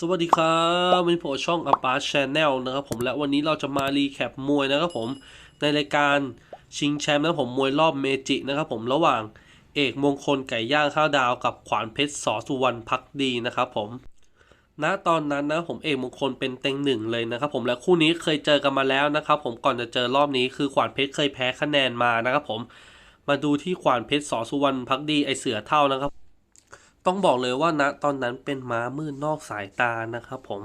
สวัสดีครับวันนี้ผมช่องอัปปาชแนลนะครับผมและวันนี้เราจะมารีแคปมวยนะครับผมในรายการชิงแชมป์นะผมมวยรอบเมจินะครับผมระหว่างเอกมงคลไก่ย่างข้าวดาวกับขวานเพชรสอสุวรรณพักดีนะครับผมณตอนนั้นนะผมเอกมงคลเป็นเต็งหนึ่งเลยนะครับผมและคู่นี้เคยเจอกันมาแล้วนะครับผมก่อนจะเจอรอบนี้คือขวานเพชรเคยแพ้คะแนนมานะครับผมมาดูที่ขวานเพชรสอสุวรรณพักดีไอเสือเท่านะครับ ต้องบอกเลยว่าณตอนนั้นเป็นม้ามืดนอกสายตานะครับผม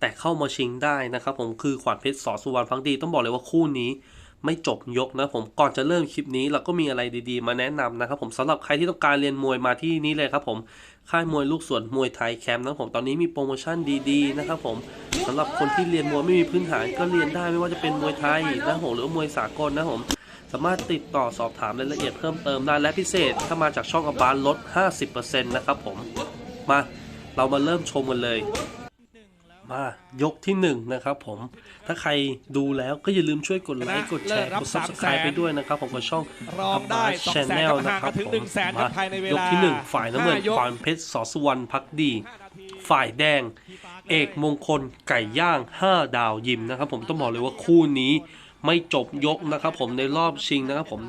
แต่เข้ามาชิงได้นะครับผมคือขวัญเพชรสอสุวรรณพักดีต้องบอกเลยว่าคู่นี้ไม่จบยกนะผมก่อนจะเริ่มคลิปนี้เราก็มีอะไรดีๆ มาแนะนำนะครับผมสำหรับใครที่ต้องการเรียนมวยมาที่นี่เลยครับผมค่ายมวยลูกสวนมวยไทยแคมป์นะผมตอนนี้มีโปรโมชั่นดีๆนะครับผมสำหรับคนที่เรียนมวยไม่มีพื้นฐานก็เรียนได้ไม่ว่าจะเป็นมวยไทยนะผมหรือมวยสากลนะครับผม สามารถติดต่อสอบถามรายละเอียดเพิ่มเติมได้และพิเศษ ถ้ามาจากช่องอบานลด 50%นะครับผม มาเรามาเริ่มชมกันเลย มายกที่ 1 นะครับผม ถ้าใครดูแล้วก็อย่าลืมช่วยกดไลค์กดแชร์กด subscribe ไปด้วยนะครับผมกับช่องรองได้ Abbas 2 0 0 0 0 Channel 0นะห่างครักับนถึงผม1 0 0 0 0 0ครับภายในเวลายกที่ 1 ฝ่ายน้ำเงินห้ายกควานเพชรสอสุวรรณพักดี ฝ่ายแดง เอกมงคลไก่ย่าง 5 ดาวยิมนะครับผมต้องบอกเลยว่าคู่นี้ ไม่จบยกนะครับผมในรอบชิงนะครับผม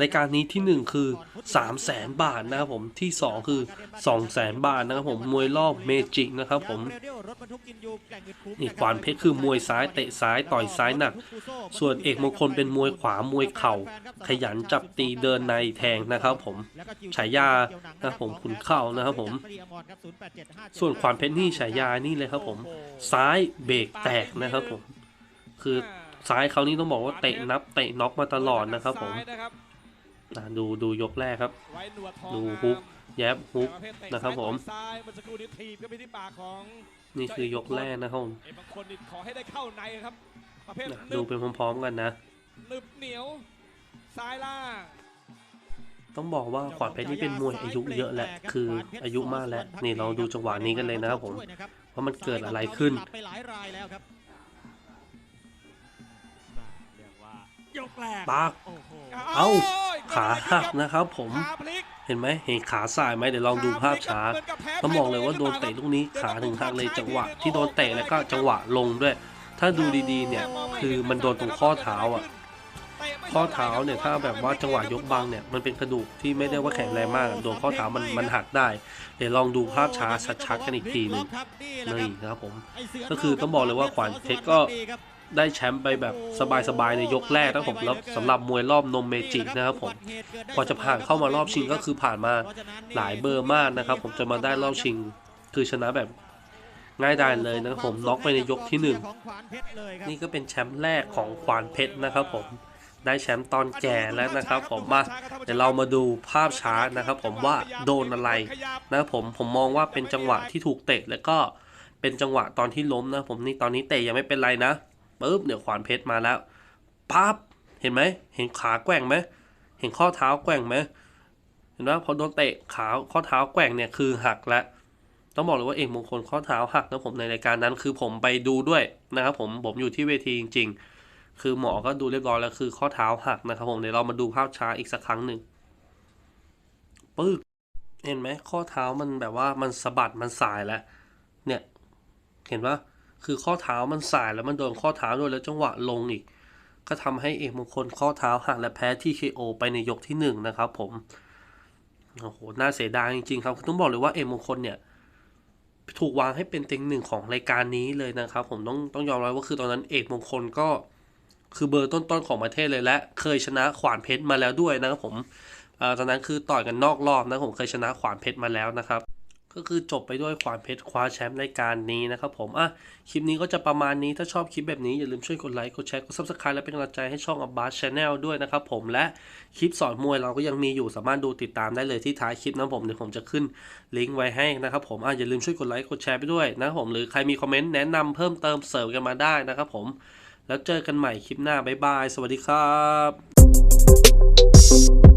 รายการนี้ที่ 1 คือ 3 0 0แสนบาทนะครับผมที่ 2 คือ 2 0 0แสนบาทนะครับผมมวยรอบเมจิกนะครับผมนี่ขวานเพชรคือมวยซ้ายเตะซ้ายต่อยซ้ายหนัก ส่วนเอกมงคลเป็นมวยขวามวยเข่า ขยันจับตีเดินในแทงนะครับผมฉายานะครับผมขุนเข่านะครับผมส่วนขวานเพชรนี่ฉายานี่เลยครับผมซ้ายเบรกแตกนะครับผมคือ ซ้ายเขานี่ต้องบอกว่าเตะนับเตะน็อกมาตลอดนะครับผมซ้ายนะครับอะดูดูยกแรกครับไว้หนวดทองดูงามฮุกแยบฮุกประเภทเตนะครับผมซ้ายเมื่อสักครู่นี้ทีบก็ไปที่ปากของนี่คือยกแรกนะครับผมเอกบางคนนี่ขอให้ได้เข้าในครับประเภทนะหนึดูบเป็นพร้อมๆกันนะหนึบเหนียวซ้ายล่างต้องบอกว่าขวานเพชรนี่เป็นมวยอายุเยอะแหละคืออายุมากแล้วนี่เราดูจังหวะนี้กันเลยนะครับผมว่ามันเกิดอะไรขึ้น ยกแรกปากโอ้โหเอ้าโยขาหักนะครับผมขาพลิกเห็นไหมเห็นขาสายไหมเดี๋ยวลองดูภาพช้าเหมืนกับแพ้ต้องบอกเลยว่าโดนเตะลูกนี้ขาถึงหักเลยจังหวะที่โดนเตะแล้วก็จังหวะลงด้วย ถ้าดูดีๆเนี่ยคือมันโดนตรงข้อเท้าอะข้อเท้าเนี่ยถ้าแบบว่าจังหวะยกบังเนี่ยมันเป็นกระดูกที่ไม่ได้ว่าแข็งแรงมากโดนข้อเท้ามันมันหักได้ เดี๋ยวลองดูภาพช้าชัดๆกันอีกทีหนึ่งนี่นะครับผม ก็คือต้องบอกเลยว่าขวานเพชรก็ ได้แชมป์ไปแบบสบายๆในยกแรกนะครับผมแล้วสำหรับมวยรอบนมเมจินะครับผมกว่าจะผ่านเข้ามารอบชิงก็คือผ่านมาหลายเบอร์มากนะครับ ผมจะมาได้รอบชิง คือชนะแบบง่ายดายเลยนะครับผมน็อกไปในยกที่หนึ่งนี่ก็เป็นแชมป์แรกของขวานเพชรนะครับผมได้แชมป์ตอนแก่แล้วนะครับ ผมมาเดี๋ยวเรามาดูภาพช้านะครับ ผมว่าโดนอะไรนะครับผมผมมองว่าเป็นจังหวะที่ถูกเตะแล้วก็เป็นจังหวะตอนที่ล้มนะผมนี่ตอนนี้เตะยังไม่เป็นไรนะ ปุ๊บเดี๋ยวขวานเพชรมาแล้วปั๊บเห็นไหมเห็นขาแกว่งไหมเห็นข้อเท้าแกว่งไหมเห็นไหมพอโดนเตะขาข้อเท้าแกว่งเนี่ยคือหักแล้วต้องบอกเลยว่าเอกมงคลข้อเท้าหักนะผมในรายการนั้นคือผมไปดูด้วยนะครับผมผมอยู่ที่เวทีจริง ๆ คือหมอก็ดูเรียบร้อยแล้วคือข้อเท้าหักนะครับผมเดี๋ยวเรามาดูภาพช้าอีกสักครั้งหนึ่งปึ๊กเห็นไหมข้อเท้ามันแบบว่ามันสะบัดมันสายแล้วเนี่ย เห็นปะ คือข้อเท้ามันสายแล้วมันโดนข้อเท้าด้วยแล้วจังหวะลงอีก ก็ทำให้เอกมงคลข้อเท้าหักและแพ้ที่ KO ไปในยกที่หนึ่งนะครับผมโอ้โหน่าเสียดายจริงๆครับต้องบอกเลยว่าเอกมงคลเนี่ยถูกวางให้เป็นเต็งหนึ่งของรายการนี้เลยนะครับ ผมต้องต้องยอมรับว่าคือตอนนั้นเอกมงคลก็คือเบอร์ต้นๆของประเทศเลยและ เคยชนะขวานเพชรมาแล้วด้วยนะครับผมอตอนนั้นคือต่อยกันนอกรอบนะผมเคยชนะขวานเพชรมาแล้วนะครับ ก็คือจบไปด้วยขวานเพชรคว้าแชมป์รายการนี้นะครับผมอะคลิปนี้ก็จะประมาณนี้ถ้าชอบคลิปแบบนี้อย่าลืมช่วยกดไลค์กดแชร์กด subscribe และเป็นกำลังใจให้ช่อง a b b a s Channel ด้วยนะครับผมและคลิปสอนมวยเราก็ยังมีอยู่สามารถดูติดตามได้เลยที่ท้ายคลิปนะผมเดี๋ยวผมจะขึ้นลิงก์ไว้ให้นะครับผมอะอย่าลืมช่วยกดไลค์กดแชร์ไปด้วยนะครับผมหรือใครมีคอมเมนต์แนะนำเพิ่มเติมเสริมกันมาได้นะครับผมแล้วเจอกันใหม่คลิปหน้าบ๊ายบายสวัสดีครับ